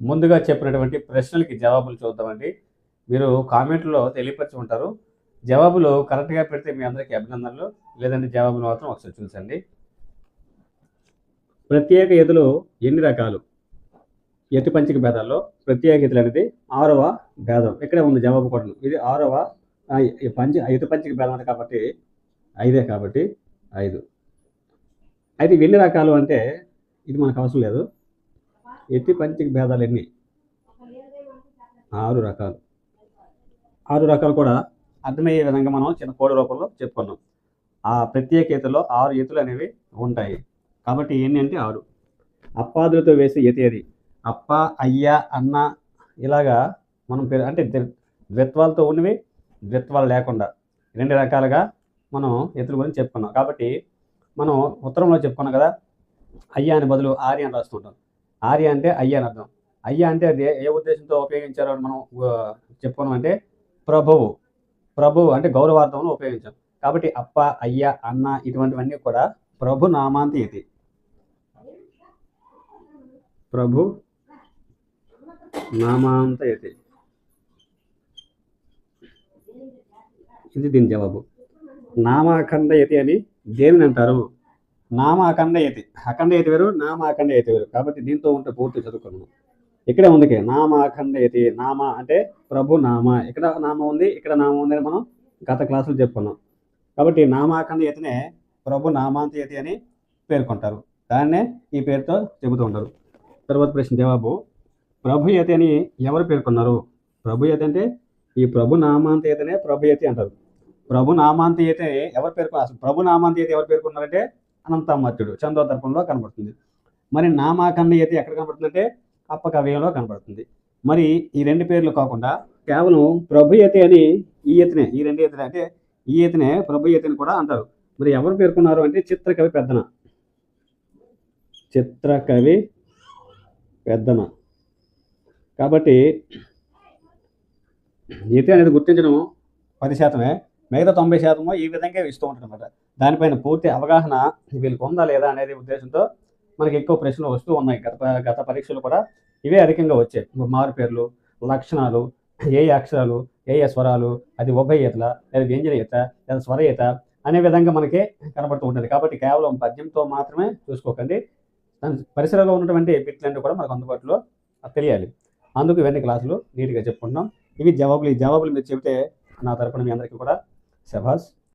ముందుగా చెప్పినటువంటి ప్రశ్నలకి జవాబులు చూద్దామండి. మీరు కామెంట్లో తెలియపరిచి ఉంటారు. జవాబులు కరెక్ట్గా పెడితే మీ అందరికీ అభినందనలు. లేదంటే జవాబులు మాత్రం ఒకసారి చూసండి. ప్రత్యేక ఎదులు ఎన్ని రకాలు? ఎతి పంచిక భేదాల్లో ప్రత్యేక ఎదులు అనేది ఆరవ భేదం. ఇక్కడే ఉంది జవాబు కూడా ఇది ఆరవ ఆ, ఈ పంచి ఎత్తు పంచిక భేదం అంటే కాబట్టి ఐదే కాబట్టి ఐదు. అయితే ఎన్ని రకాలు అంటే ఇది మనకు అవసరం లేదు. ఎత్తి పంచిక భేదాలు ఎన్ని? ఆరు రకాలు. ఆరు రకాలు కూడా అర్థమయ్యే విధంగా మనం చిన్న కోడి రూపంలో చెప్పుకున్నాం. ఆ ప్రత్యేక ఈతలో ఆరు ఈతలు అనేవి ఉంటాయి. కాబట్టి ఎన్ని అంటే ఆరు. అప్పాదులతో వేసే ఈత ఏది? అప్ప అయ్య అన్న ఇలాగా మనం పేరు అంటే ద్వి- ద్విత్వాలతో ఉన్నవి ద్విత్వాలు లేకుండా. రెండు రకాలుగా మనం ఎత్తుల గురించి చెప్పుకున్నాం. కాబట్టి మనం ఉత్తరంలో చెప్పుకున్నాం కదా అయ్య అని బదులు ఆర్య అని రాస్తుంటాం ఆర్య అంటే అయ్య అని అర్థం. అయ్య అంటే అది ఏ ఉద్దేశంతో ఉపయోగించారో అని మనం చెప్పుకున్నాం అంటే ప్రభువు. ప్రభువు అంటే గౌరవార్థంలో ఉపయోగించాం. కాబట్టి అప్ప అయ్య అన్న ఇటువంటివన్నీ కూడా ప్రభు నామాంతి ఇది. ప్రభు నామాంత ఇది. ఇది దీని జవాబు. నామాఖండ యతి అని దేనిని అంటారు? నామ అఖండ యతి అఖండ యతి వేరు నామ అఖండ యతి వేరు. కాబట్టి దీంతో ఉంటే పూర్తి చదువుకున్నాను ఇక్కడే ఉంది నామ అఖండ యతి నామ అంటే ప్రభు నామ. ఇక్కడ నామ ఉంది? ఇక్కడ నామ ఉంది అని మనం గత క్లాసులు చెప్పుకున్నాం. కాబట్టి నామాఖండ యతినే ప్రభు నామాంత యతి అని పేర్కొంటారు. దాన్నే ఈ పేరుతో చెబుతూ ఉంటారు తర్వాత ప్రశ్న జవాబు. ప్రభు యతి అని ఎవరు పేర్కొన్నారు? ప్రభు యతి అంటే ఈ ప్రభు నామాంతీయతనే ప్రభు యతి అంటారు. ప్రభు నామాంతీయత ఎవరు పేర్కొన్నారు అసలు ప్రభు నామాంతీయత ఎవరు పేర్కొన్నారంటే అనంతమత్యుడు చందోదర్పంలో కనబడుతుంది. మరి నామాకన్నయ్యతి ఎక్కడ కనబడుతుందంటే అప్పకవ్యంలో కనబడుతుంది. మరి ఈ రెండు పేర్లు కాకుండా కేవలం ప్రభుయతి అని ఈ ఈ రెండు ఈతనే అంటే ఈ యతినే ప్రభు కూడా అంటారు. మరి ఎవరు పేర్కొన్నారు అంటే చిత్రకవి పెద్దన. చిత్రకవి పెద్దన. కాబట్టి ఈత అనేది గుర్తించడం పది శాతమే. మిగతా తొంభై శాతము ఈ విధంగా ఇస్తూ ఉంటారనమాట దానిపైన పూర్తి అవగాహన వీళ్ళకి ఉందా లేదా అనేది ఉద్దేశంతో మనకి ఎక్కువ ప్రశ్నలు వస్తూ ఉన్నాయి. గత గత పరీక్షలు కూడా ఇవే అధికంగా వచ్చాయి. మారు పేర్లు లక్షణాలు ఏ అక్షరాలు ఏ స్వరాలు అది ఉభయత లేదా వ్యంజనీయత లేదా స్వరయత అనే విధంగా మనకి కనబడుతూ ఉంటుంది. కాబట్టి కేవలం పద్యంతో మాత్రమే చూసుకోకండి. దాని పరిసరాల్లో ఉన్నటువంటి బిట్లన్నీ కూడా మనకు అందుబాటులో తెలియాలి. అందుకు ఇవన్నీ క్లాసులు నీట్గా చెప్పుకుంటున్నాం. ఇవి జవాబులు. ఈ జవాబులు మీరు చెబితే నా తరపున మీ అందరికీ కూడా शाबाश